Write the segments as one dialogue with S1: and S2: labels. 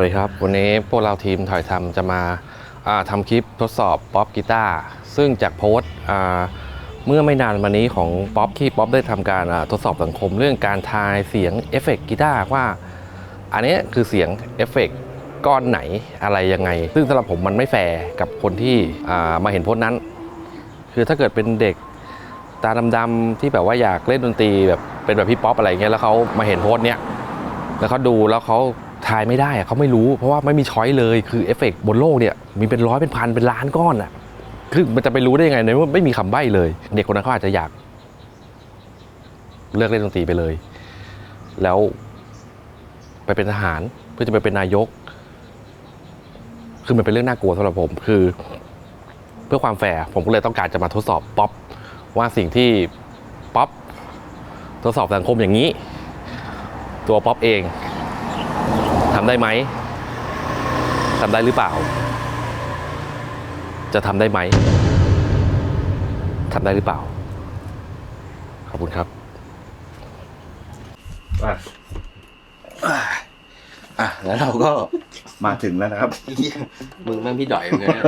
S1: วัสดีครับ วันนี้พวกเราทีมถ่ายทำจะมาาทำคลิปทดสอบป๊อปกีตาร์ซึ่งจากโพสต์เมื่อไม่นานมานี้ของป๊อปที่ป๊อปได้ทำการทดสอบสังคมเรื่องการทายเสียงเอฟเฟกต์กีตาร์ว่า อันนี้คือเสียงเอฟเฟกต์ก้อนไหนอะไรยังไง ซึ่งสำหรับผมมันไม่แฟร์กับคนที่ามาเห็นโพสต์นั้น คือถ้าเกิดเป็นเด็กตาดำๆที่แบบว่าอยากเล่นดนตรีแบบเป็นแบบพี่ป๊อปอะไรเงี้ยแล้วเขามาเห็นโพสต์เนี้ยแล้วเขาดูแล้วเขา ทายไม่ได้อะเขาไม่รู้เพราะว่าไม่มีช้อยเลยคือเอฟเฟกต์บนโลกเนี่ยมีเป็นร้อยเป็นพันเป็นล้านก้อนอะคือมันจะไปรู้ได้ยังไงในเมื่อไม่มีคำใบ้เลย เด็กคนนั้นเขาอาจจะอยากเลิกเล่นดนตรีไปเลย แล้วไปเป็นทหารเพื่อจะไปเป็นนายก คือมันเป็นเรื่องน่ากลัวสำหรับผม คือ เพื่อความแฟร์ผมก็เลยต้องการจะมาทดสอบป๊อปว่าสิ่งที่ป๊อปทดสอบสังคมอย่างนี้ ตัวป๊อปเอง ทำได้ไหมทำได้หรือเปล่า จะทำได้ไหมทำได้หรือเปล่า ขอบคุณครับ
S2: อะแล้วเราก็มาถึงแล้วนะครับ
S1: มึงแม่งพี่ด่อยเหมือนกันนะ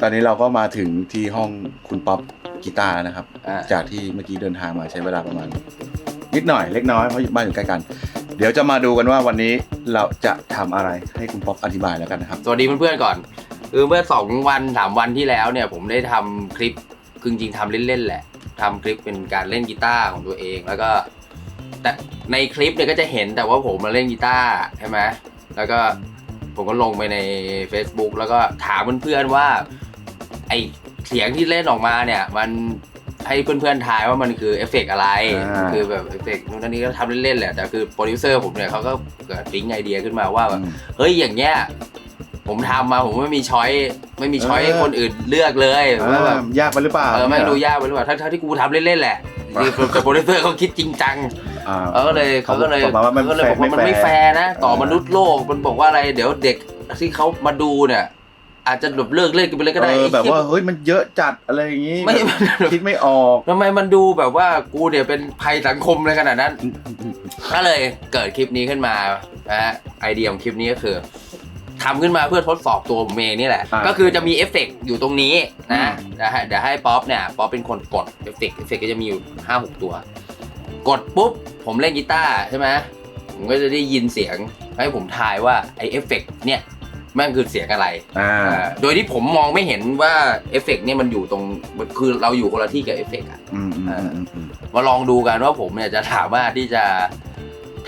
S2: ตอนนี้เราก็มาถึงที่ห้องคุณป๊อปกีตาร์แล้วนะครับ
S1: อ่า
S2: จากที่เมื่อกี้เดินทางมาใช้เวลาประมาณ นิดหน่อยเล็กน้อยเพราะบ้านอยู่ใกล้กัน เดี๋ยวจะมาดูกันว่าวันนี้เราจะทำอะไรให้คุณป๊อปอธิบายแล้วกันนะครับ
S3: สวัสดีเพื่อนๆก่อนคือเมื่อสองวันสามวันที่แล้วเนี่ยผมได้ทำคลิปคือจริงๆทำเล่นๆแหละทำคลิปเป็นการเล่นกีตาร์ของตัวเองแล้วก็ แต่ในคลิปเนี่ยก็จะเห็นแต่ว่าผมมาเล่นกีตาร์ใช่ไหมแล้วก็ผมก็ลงไปใน Facebook แล้วก็ถามเพื่อนๆว่าไอเสียงที่เล่นออกมาเนี่ย มัน ให้เพื่อนๆทายว่ามันคือเอฟเฟกต์อะไร
S2: อ่า
S3: คือแบบเอฟเฟกต์นู่นนั่นนี่ก็ทำเล่นๆแหละแต่คือโปรดิวเซอร์ผมเนี่ยเขาก็เกิดปิ๊งไอเดียขึ้นมาว่าแบบ
S2: อืม
S3: เฮ้ยอย่างเงี้ยผมทำมาผมไม่มีช้อยไม่มีช้อย
S2: เออ
S3: ให้คนอื่นเลือกเลยว่าแบบ
S2: อ่ายากไปหรือเปล่า
S3: เออไม่รู้ยากไปหรือเปล่าถ้าถ้าที่กูทำเล่นๆแหละคือแต่โปรดิวเซอร์เขาคิดจริงจัง
S2: อ่า
S3: เออก็เลยเขาก็เลย
S2: บอกมาว่ามัน
S3: เขาก็เลยบอกว่ามัน
S2: ไม่
S3: ไม่
S2: แฟ
S3: แฟ
S2: ร์
S3: ร์นะ ต่อ
S2: เออ
S3: มนุษย์โลกมันบอกว่าอะไรเดี๋ยวเด็กที่เขามาดูเนี่ย อาจจะแบบเลิกเล่นกันไปเลยก็ได้
S2: เออ
S3: ไอ้
S2: แบบ
S3: เหี้ย
S2: ว่าเฮ้ยมันเยอะจัดอะไรอย่างงี้
S3: ไม่
S2: คิดไม่ออก
S3: ทำไมมันดูแบบว่ากูเนี่ยเป็นภัยสังคมเลยขนาดนั้น ก็เลยเกิดคลิปนี้ขึ้นมานะฮะไอเดียของคลิปนี้ก็คือทำขึ้นมาเพื่อทดสอบตัวผมเองนี่แหละ
S2: อ่า
S3: ก็คือจะมีเอฟเฟกต์อยู่ตรงนี้
S2: อื
S3: นะ
S2: ม
S3: นะฮะเดี๋ยวให้ป๊อปเนี่ยป๊อปเป็นคนกดเอฟเฟกต์เอฟเฟกต์ก็จะมีอยู่ห้าหกตัว กดปุ๊บ ผมเล่นกีตาร์ใช่ไหมผมก็จะได้ยินเสียงให้ผมทายว่าไอเอฟเฟกต์เนี่ย แม่งคือเสียงอะไร
S2: อ่า
S3: อ่า โดยที่ผมมองไม่เห็นว่าเอฟเฟกต์เนี่ยมันอยู่ตรงคือเราอยู่คนละที่กับเอฟเฟกต์อะ
S2: อืมอืมอืมอืมอืม
S3: มาลองดูกันว่าผมเนี่ยจะสามารถที่จะ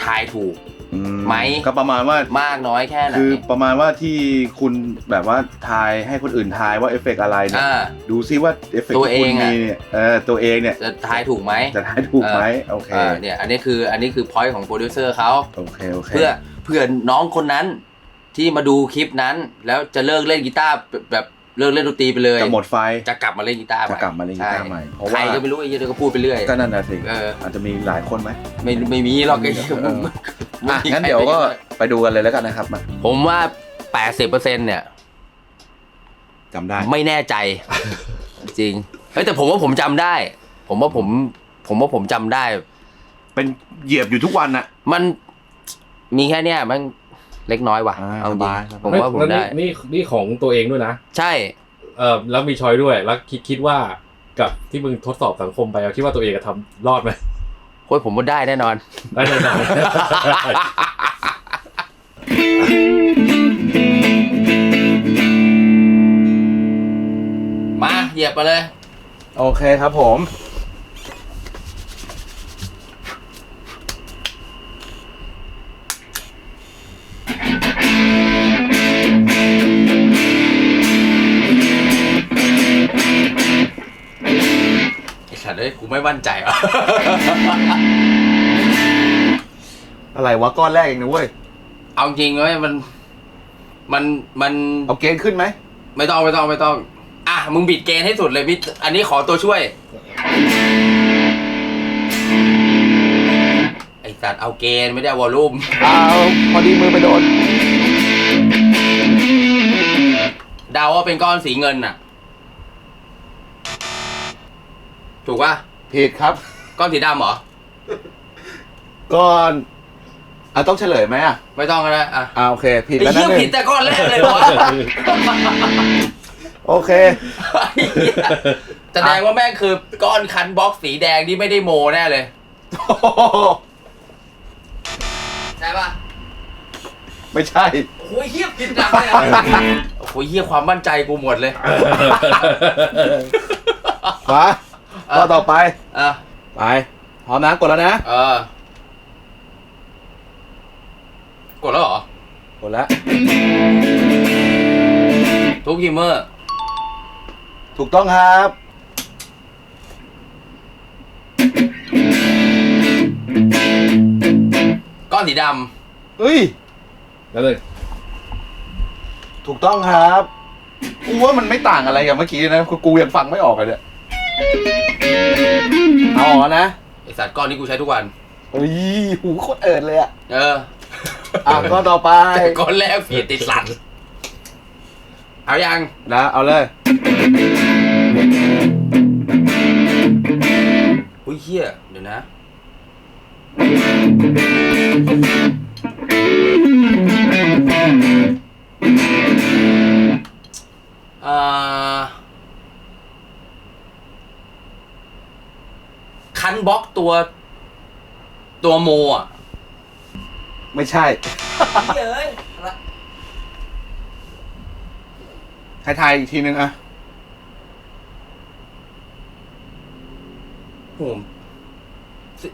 S3: ทายถูก
S2: อื
S3: ไหม
S2: ก็ประมาณว่า
S3: มากน้อยแค่ไหน
S2: คือประมาณว่าที่คุณแบบว่าทายให้คนอื่นทายว่าเอฟเฟกต์อะไรเนี่ย
S3: อ่า
S2: ดูซิว่าเอฟเฟกต์
S3: ตัว
S2: ที่คุณ
S3: เองอะ
S2: มีเนี่ยเออตัวเองเนี่ย
S3: จะทายถูกไหม
S2: จะทายถูกไหมโอเค
S3: เออเนี่ยอันนี้คืออันนี้คือพอยต์ของโปรดิวเซอร์เขา
S2: โอเค โอเค
S3: เพื่อเพื่อน้องคนนั้น ที่มาดูคลิปนั้น แล้วจะเลิกเล่นกีตาร์แบบแบบเลิกเล่นดนตรีไปเลย
S2: จะหมดไฟ
S3: จะกลับมาเล่นกีตาร์ให
S2: จะกลับมาเล่นกีตาร์ใหม่เพราะ
S3: ใคร
S2: ว่า
S3: ก็ไม่รู้ไอ้เหี้ยเดี๋ยวก็พูดไปเรื่อย
S2: ก็นั่นนะสิ
S3: เออ
S2: อาจจะมีหลายคนไหม
S3: ไม่ไม่มีหรอกไอ้เหี้ย
S2: เออ
S3: ไม่
S2: อะ
S3: มี
S2: งั้น
S3: ใคร
S2: เดี๋ยวก็
S3: ไป
S2: ไปดูกันเลยแล้วกันนะครับมา
S3: ผมว่า 80%เนี่ย
S2: จำได้
S3: ไม่แน่ใจ จริงเฮ้ยแต่ผมว่าผมจำได้ ผมว่าผมผมว่าผมจำได้
S2: เป็นเหยียบอยู่ทุกวันน่ะ
S3: มันมีแค่เนี้ยมัน เล็กน้อยว่ะ
S2: อ่า
S3: เอาจ
S2: ส
S3: ริง
S2: บาย
S3: ผมว่าผม
S1: แล้ว
S3: ได้
S1: นี่นี่นี่ของตัวเองด้วยนะ
S3: ใช่
S1: เออแล้วมีชอยด้วย แล้วคิดคิดว่ากับที่มึงทดสอบสังคมไปอะคิดว่าตัวเองจะทำรอดไหม
S3: โค้ยผมว่าได้แน่นอน
S1: ได้แน่นอน
S3: มาเหยียบมาเลย
S2: โอเคครับผม
S3: ไม่มั่นใจว่ะ
S2: อะไรวะก้อนแรกเองนะเว้ย
S3: เอาจริงเว้ยมันมันมัน
S2: เอาเกณฑ์ขึ้นไหม
S3: ไม่ต้องไม่ต้องไม่ต้อง อะมึงบิดเกณฑ์ให้สุดเลยพี่อันนี้ขอตัวช่วย ไอ้สัตว์เอาเกณฑ์ไม่ได้เอาวอลลุ่ม
S2: เอาพอดีมือไปโดน
S3: เดาว่าเป็นก้อนสีเงินน่ะ ถูกป่ะ
S2: ผิดครับ
S3: ก้อนสีดำเหรอ
S2: ก้อนอะต้องเฉลยไหมอะ
S3: ไม่ต้องก็ได้อะ
S2: อ่าโอเค ผิด
S3: ไอ้
S2: แล้วนะ
S3: เหี้ย
S2: หนึ่
S3: ผิด
S2: ง
S3: แต่ก้อนแรกเลยวะ
S2: โอเค
S3: แสดงว่าแม่งคือก้อนคันบ็อกซ์สีแดงที่ไม่ได้โมแน่เลยใช่ปะ
S2: ไม่ใช่
S3: โอ้ยเฮียผิดหนักเลยอะโอ้ยเฮียความมั่นใจกูหมดเลย
S2: มา ข้อต่อไป
S3: เออ
S2: ไป พร้อมนะกดแล้วนะ
S3: เออกดแล้วเหรอ
S2: กดแล้ว
S3: ทุบฮิมเมอร์
S2: ถูกต้องครับ
S3: ก้อนสีด
S2: เฮ้ย
S1: แล้วเลย
S2: ถูกต้องครับ กูว่ามันไม่ต่างอะไรกับเมื่อกี้นะกูกูยังฟังไม่ออกเลยเนี่ย เอาออกแล้วนะำ
S3: ไอสัตว์ก้อนนี้กูใช้ทุกวัน
S2: เฮ้ยหูโคตรเอิดเลยอะ
S3: เออ
S2: อะก็ต่อไป
S3: แต่ก้อนแรกผิดติดสัตว์เอายัง
S2: นะเอาเลย
S3: อุ้ยเฮียเดี๋ยวนะเอ่อ นบล็อกตัว ตัวโมอะ
S2: ไม่ใช่
S3: เฮ้ย
S2: ให้ทายอีกทีนึงอะ
S3: โห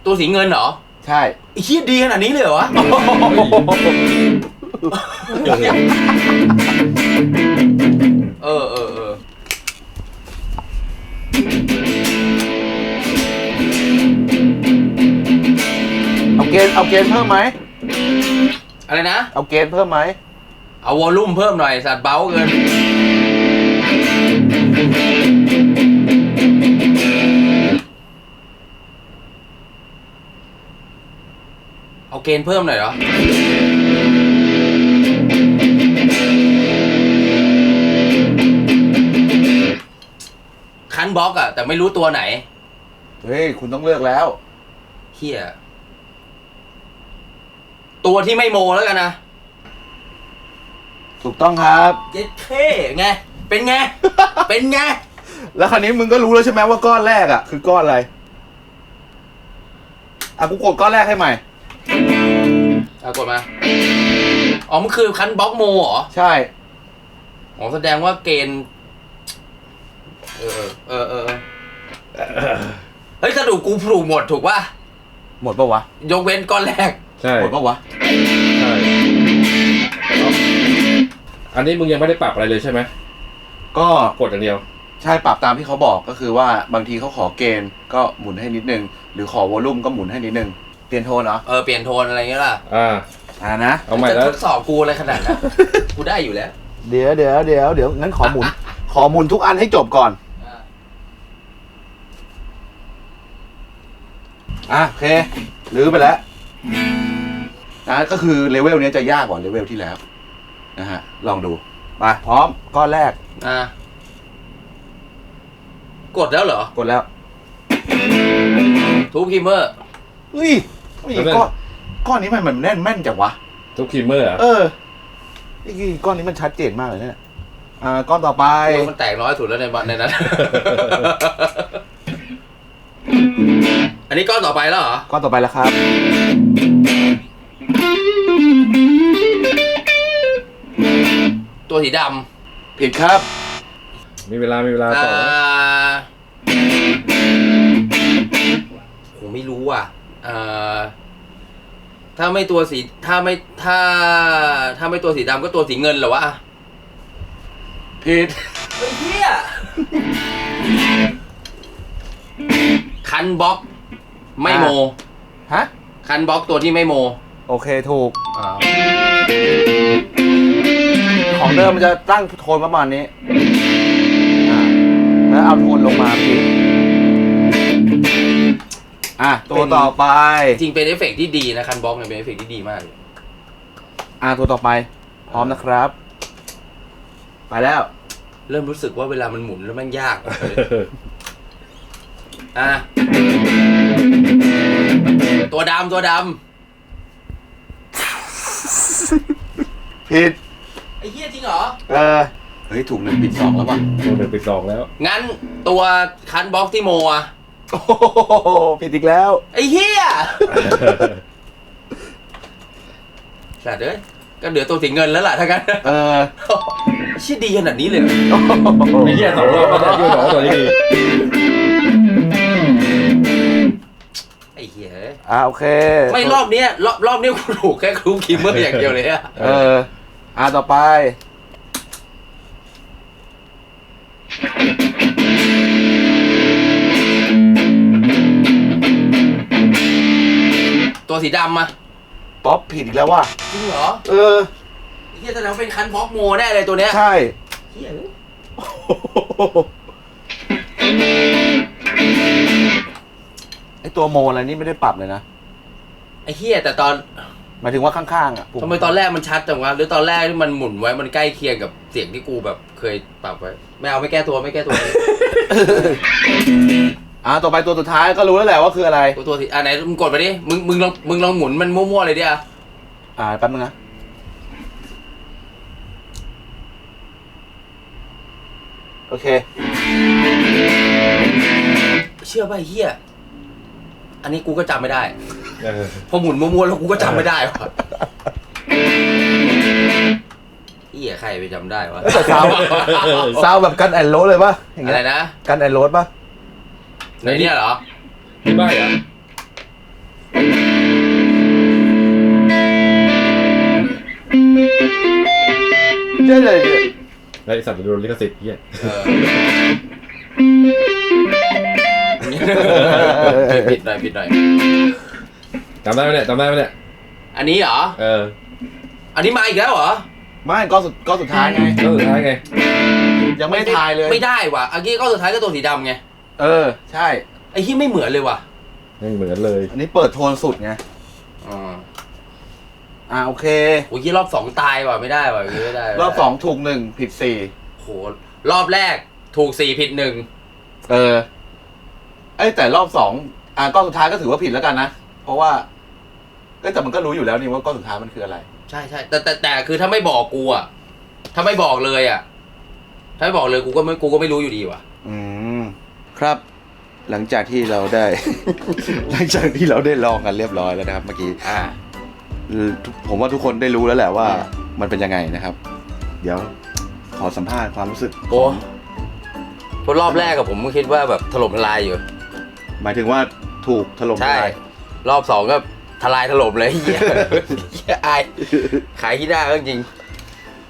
S3: ตัวสีเงินเหรอ
S2: ใช่
S3: ไอ้เฮียดีขนาดนี้เลยเหรอวะเออเออ เออ
S2: เอาเกณฑ์เอาเกณฑ์เพิ่มไหม
S3: อะไรนะ
S2: เอาเกณฑ์เพิ่มไหม
S3: เอาวอลลุ่มเพิ่มหน่อยสัตว์เบ้าเกิน เอาเกณฑ์เพิ่มหน่อยเหรอ คันบล็อกอะแต่ไม่รู้ตัวไหน
S2: เฮ้ย คุณต้องเลือกแล้ว
S3: เฮีย ตัวที่ไม่โมแล้วกันนะ
S2: ถูกต้องครับ
S3: เย็ดเท่ไง เป็นไง เป็นไง
S2: แล้วคราวนี้มึงก็รู้แล้วใช่ไหมว่าก้อนแรกอะ คือก้อนอะไร อะกูกดก้อนแรกให้ใหม่
S3: เอากดมา อ๋อ มันคือคันบล็อกโมเหรอ
S2: ใช่
S3: อ๋อ แสดงว่าเกณฑ์ เออ เออ เออเออเฮ้ยสรุปกูถูกหมดถูกป่ะ
S2: หมดปะวะ
S3: ยกเว้นก้อนแรก
S1: ใช่
S2: หมดปะวะ
S1: ใช่อันนี้มึงยังไม่ได้ปรับอะไรเลยใช่ไหม
S2: ก็
S1: กดอย่างเดียว
S2: ใช่ปรับตามที่เขาบอกก็คือว่าบางทีเขาขอเกณฑ์ก็หมุนให้นิดนึง หรือขอวอลลุ่มก็หมุนให้นิดนึง เปลี่ยนโทนเหรอ
S3: เออเปลี่ยนโทนอะไรเงี้ยล่ะ
S1: อ่า
S2: อ่านะ
S1: เอาใหม่
S3: จะ
S1: แล้ว
S3: ทดสอบกูอะไรขนาดนั้น กูได้อยู่แล้ว
S2: เดี๋ยวเดี๋ยวเดี๋ยวเดี๋ยวงั้นขอหมุน ขอหมุนทุกอันให้จบก่อน อะโอเครื้อไปแล้ว นะก็คือเลเวลเนี้ยจะยากกว่าเลเวลที่แล้วนะฮะ ลองดูไปพร้อมก้อนแรก
S3: อะกดแล้วเหรอ
S2: กดแล้ว
S3: ทูบคิมเมอร์
S2: เฮ้ยเฮ้ย
S1: แล้วเนี่ย
S2: ก้อนก้อนนี้มันมันแน่นแม่นจังวะ
S1: ทุกคีเมอร์อะ
S2: เออไอ้ก้อนนี้มันชัดเจนมากเลยเนี่ยอ่าก้อนต่อไป
S3: โอ้ยมันแตกน้อยสุดแล้วในในนั้น อันนี้ก้อนต่อไปแล้วเหรอ
S2: ก้อนต่อไปแล้วครับ
S3: ตัวสีด
S2: ผิดครับ
S1: มีเวลา มีเวลาำต่อ
S3: อ่า
S1: นะ
S3: ผมไม่รู้อะอ่าถ้าไม่ตัวสี ถ้าไม่ ถ้า ถ้าไม่ตัวสีดำก็ตัวสีเงินเหรอวะ
S2: ผิด
S3: เฮ้ยเฮียคันบล็อก ไม่โม
S2: ฮะ
S3: คันบล็อกตัวที่ไม่โม
S2: โอเคถูก
S3: อ่า
S2: ของเดิมมันจะตั้งโทนประมาณนี้อ่าแล้วเอาโทนลงมาพี่อะตัวต่อไป
S3: จริงเป็นเอฟเฟกต์ที่ดีนะคันบล็อกเนี่ยเป็นเอฟเฟกต์ที่ดีมากเลย
S2: อะตัวต่อไป พร้อมนะครับ ไปแล้ว
S3: เริ่มรู้สึกว่าเวลามันหมุนแล้วมันยาก อะ ตัวดำตัวด
S2: ผิด
S3: ไอ้เหี้ยจริงเหรอ
S2: เออ เฮ้ย ถูกหนึ่งผิดสองแล้วว่ะ
S4: ตัวหนึ่งปิดสองแล้ว
S3: งั้นตัวคันบ็อกที่โมอะ
S2: โอ้โหผิดอีกแล้ว
S3: ไอ้เหี้ยสัตว์เอ้ยก็เหลือตัวสีเงินแล้วล่ะถ้างั้น
S2: เออ
S3: ชิดดีขนาดนี้เลยเหรอ
S4: ไม่เหี้ยสองรอบก็ได้ยื่นสองตัวนี้ดี
S3: อ้เหี้ย
S2: อ่าโอเค
S3: ไม่รอบเนี้ยรอบรอบเนี้ยกูถูกแค่ครูคิมเมอร์อย่างเดียวเลยอะ
S2: เออ อ่าต่อไป
S3: ตัวสีดำอะ
S2: ป๊อปผิดอีกแล้วว่ะ
S3: จริงเหรอ
S2: เออ
S3: ไอ้เหี้ยแสดงว่าเป็นคันบ็อกโมแน่เลยตัวเนี้ย
S2: ใช่
S3: เหี้ย
S2: ไอ ตัวโมอะไรนี่ไม่ได้ปรับเลยนะ
S3: ไอ้เหี้ยแต่ตอน
S2: หมายถึงว่าข้างๆอะ
S3: ทำไมตอนแรกมันชัดจังวะหรือตอนแรกที่มันหมุนไว้มันใกล้เคียงกับเสียงที่กูแบบเคยปรับไว้ไม่เอาไม่แก้ตัวไม่แก้ตัว
S2: อ่าต่อไปตัวสุดท้ายก็รู้แล้วแหละว่าคืออะไร
S3: ตัวตัวสีอะไหนมึงกดไปดิมึงมึงลองมึงลองหมุนมันมั่วๆเลยดิอะ
S2: อ่าแป๊บนึงนะโอเค
S3: เชื่อป่ะไอ้เหี้ย อันนี้กูก็จำไม่ได้
S4: เออ
S3: พอหมุนมั่วๆแล้วกูก็จำไม่ได้วะเหี้ยใครไปจำได้วะ
S2: แต่ซาวซาวแบบกันแอนโรสเลยปะอย่าง
S3: อะ
S2: เงี้
S3: ไร
S2: ย
S3: นะ
S2: กันแอนโรสปะ
S3: ในเนี้ยเหรอ
S4: พี่ใบ้เหรอ
S2: เจ๊เลย
S4: ไอ้สัตว์โดนลิขสิทธิ์เหี้ย
S3: เออ ผิดหน่อยผิดหน่อย
S4: จำได้ไหมเนี่ยจำได้ไหมเนี่ย
S3: อันนี้เหรอ
S4: เออ
S3: อันนี้มาอีกแล้วเหรอ
S2: ไม่ก้อนสุดก้อนสุดท้ายไง
S4: ก็สุดท้ายไง
S2: ยังไม่ได้ทายเลย
S3: ไม่ได้ว่ะอันนี้ก็สุดท้ายก็ตัวสีดำไง
S2: เออ ใช่
S3: ไอ้ที่ไม่เหมือนเลยว่ะ
S4: ไม่เหมือนเลย
S2: อันนี้เปิดโทนสุดไง
S3: อ๋อ
S2: อ่าโอเค
S3: โอ้ยรอบสองตายว่ะไม่ได้ว่ะอย่างงี้ไม่ได้
S2: รอบสองถูกหนึ่งผิดสี่
S3: โห รอบแรกถูกสี่ผิดหนึ่ง
S2: เออ ไอยแต่รอบสองอ่าก้อนสุดท้ายก็ถือว่าผิดแล้วกันนะ เพราะว่าเอ้ยแต่มันก็รู้อยู่แล้วนี่ว่าก้อนสุดท้ายมันคืออะไร
S3: ใช่ใช่แต่แต่แต่คือถ้าไม่บอกกูอะถ้าไม่บอกเลยอะ ถ้าไม่บอกเลยกูก็ไม่กูก็ไม่รู้อยู่ดีว่ะ
S2: อืมครับ หลังจากที่เราได้ หลังจากที่เราได้ลองกันเรียบร้อยแล้วนะครับ เมื่อกี้
S3: อ่า
S2: ผมว่าทุกคนได้รู้แล้วแหละว่ามันเป็นยังไงนะครับ เดี๋ยวขอสัมภาษณ์ความรู้สึก
S3: โอ้เพราะรอบแรกกับผมก็คิดว่าแบบถล่มทลายอยู่
S2: หมายถึงว่าถูกถล่ม
S3: ใช่
S2: ทลาย
S3: รอบสองก็ทลายถล่มเลยเฮียเหี้ยอายขายที่ได้ก็จริง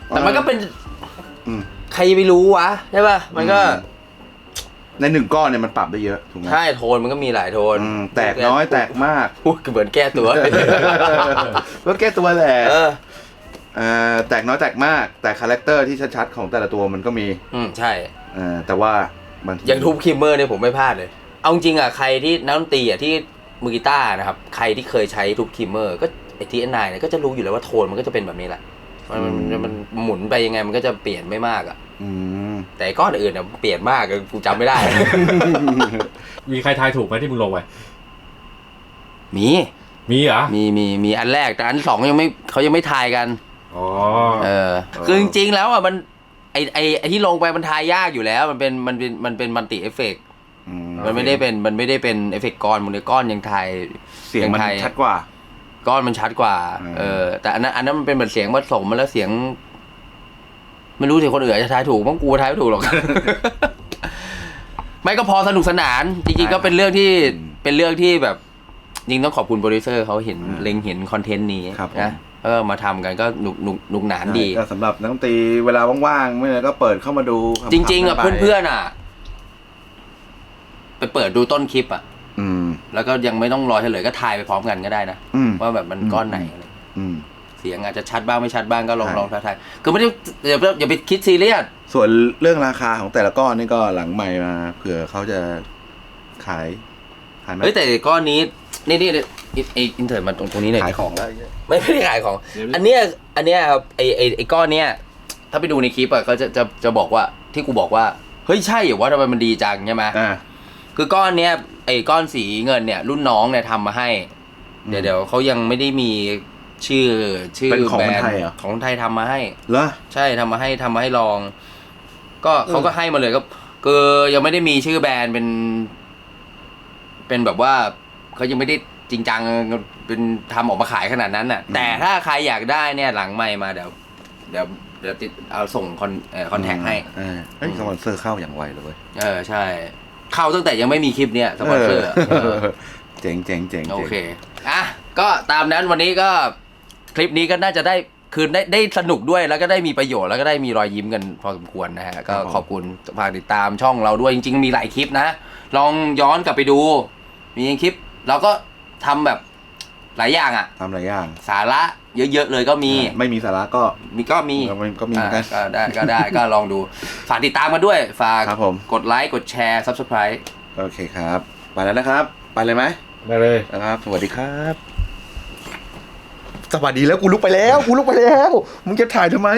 S3: แต่มันก็เป็น
S2: อืม
S3: ใครจะไปรู้วะใช่ป่ะ มันก็
S2: อืม ในหนึ่งก้อนเนี่ยมันปรับได้เยอะถูกไหม
S3: ใช่โทนมันก็มีหลายโทน
S2: อืมแตกน้อยแตกมาก
S3: พูดเหมือนแก้ตัว
S2: ก็แก้ตัวแหละ
S3: เออ
S2: เอ่อแตกน้อยแตกมาก แต่คาแรคเตอร์ที่ชั ดๆของแต่ละตัวมันก็มี
S3: อืมใช่
S2: เอ่อแต่ว่าบางที
S3: อย่างทูบคิมเมอร์เนี่ยผมไม่พลาดเลยเอาจริงอะใครที่นักดนตรีอะที่มือกีตาร์นะครับใครที่เคยใช้ทูบคิมเมอร์ก็ไอทีเอ็นไนเนี่ยก็จะรู้อยู่แล้วว่าโทนมันก็จะเป็นแบบนี้แหละมันมันมันมันหมุนไปยังไงมันก็จะเปลี่ยนไม่มากอะ
S2: อืม
S3: แต่ไอ้ก้อนอื่นอะเปลี่ยนมากอะกูจำไม่ได้
S4: มีใครทายถูกไหมที่มึงลงไป
S3: มี
S4: มีเหรอ
S3: มีมีมีอันแรกแต่อันสองยังไม่เขายังไม่ทายกัน
S4: อ๋อ
S3: เออคือจริงๆแล้วอะมันไอไอไอที่ลงไปมันทายยากอยู่แล้ว มันเป็นมันเป็นมันเป็นมัลติเอฟเฟก
S2: อื ม
S3: มันไม่ได้เป็นมันไม่ได้เป็นเอฟเฟกต์ก้อนมันเลยก้อนยังทาย
S2: เสียงมัน
S3: ไทย
S2: ชัดกว่า
S3: ก้อนมันชัดกว่า
S2: อืม
S3: เออ แต่อันนั้นอันนั้นมันเป็นเหมือนเสียงผสมมาแล้วเสียงไม่รู้สิคนอื่นอาจจะทายถูกมั้งกูทายไม่ถูกหรอกไม่ก็พอสนุกสนาน จริงๆก็เป็นเรื่องที่เป็นเรื่องที่แบบจริงต้องขอบคุณโปรดิวเซอร์เขาเห็นเล็งเห็นคอนเทนต์นี้
S2: ครับผม
S3: นะเออมาทำกันก็หนุกหนุกหนุกหนานดี
S2: ก็สำหรับนักดนตรีเวลาว่างๆไม่เลยก็เปิดเข้ามาดู
S3: จริง ๆอะ
S2: ขำๆ
S3: เพื่อนๆอะ ไปเปิดดูต้นคลิปอะ
S2: ๆอืม
S3: แล้วก็ยังไม่ต้องรอเฉลยก็ทายไปพร้อมกันก็ได้นะ
S2: อืม
S3: ว่าแบบมันก้อนไหนอะไร
S2: อืม
S3: เสียงอาจจะชัดบ้างไม่ชัดบ้างก็ลอง
S2: ใช่
S3: ลองทายๆคือไม่ได้อย่าอย่าไปคิดซีเรียส
S2: ส่วนเรื่องราคาของแต่ละก้อนนี่ก็หลังใหม่มาเผื่อเขาจะขายขายไหม
S3: เฮ้ยแต่ก้อนนี้นี่นี่ไอไออินเทอร์มาตรงตรงนี้หน่อย
S2: ขายของแล้ว
S3: ไม่ไม่ได้ขายของ อันเนี้ยอันเนี้ยครับไอไอไอก้อนเนี้ยถ้าไปดูในคลิปอะก็จะจะจะบอกว่าที่กูบอกว่า เฮ้ยใช่เหรอว่าทำไมมันดีจังใช่ไหม
S2: อ่า
S3: คือก้อนเนี้ยไอ้ก้อนสีเงินเนี่ย รุ่นน้องเนี่ยทำมาให้ เดี๋ยวเดี๋ยวเขายังไม่ได้มีชื่อชื่อ
S2: เป็นของ
S3: แบร
S2: คน
S3: นด์
S2: ไทยเหรอ
S3: ของคนไทยทำมาให้
S2: เหรอ
S3: ใช่ทำมาให้ทำมาให้ลอง ก็เขาก็ให้มาเลยก็คือยังไม่ได้มีชื่อแบรนด์เป็น เป็นแบบว่าเขายังไม่ได้จริงจังเป็นทำออกมาขายขนาดนั้นน่ะ
S2: อืมแต่
S3: แต่ถ้าใครอยากได้เนี่ยหลังไม่มาเดี๋ยวเดี๋ยวเดี๋ยวติดเอาส่งคอนเอ่อคอนแทคให้
S2: เออเฮ้ยสปอนเซอร์เข้าอย่างไวเลยเว้ย
S3: เออใช่ เข้าตั้งแต่ยังไม่มีคลิปเนี่ยสปอนเซอร์
S2: เอ
S3: เออ
S2: อ เจ๋งเจ๋งเจ๋ง
S3: โอ
S2: จ๋ง
S3: เค อะ ก็ตามนั้นวันนี้ก็คลิปนี้ก็น่าจะได้คือได้ได้สนุกด้วยแล้วก็ได้มีประโยชน์แล้วก็ได้มีรอยยิ้มกันพอสมควรนะฮะ ก็ขอบคุณฝากติดตามช่องเราด้วยจริง ๆ มีหลายคลิปนะ ลองย้อนกลับไปดู มีคลิปเราก็ทำแบบ หลายอย่างอะ
S2: ทำหลายอย่าง
S3: สาระเยอะๆเลยก็มี
S2: ไม่มีสาระก็
S3: มีก็มี
S2: ก็มีก็มีเหมือนกัน
S3: อ่าก็ได้ก็ได้ก็ลองดู ฝากติดตามกันด้วย ฝาก
S2: ครับผม
S3: กดไลค์กดแชร์ subscribe
S2: โอเคครับ ไปแล้วนะครับ ไปเลยไหม
S4: ไปเลย
S2: นะครับ สวัสดีครับ สวัสดีแล้วกูลุกไปแล้ว กูลุกไปแล้ว มึงจะถ่ายทำไม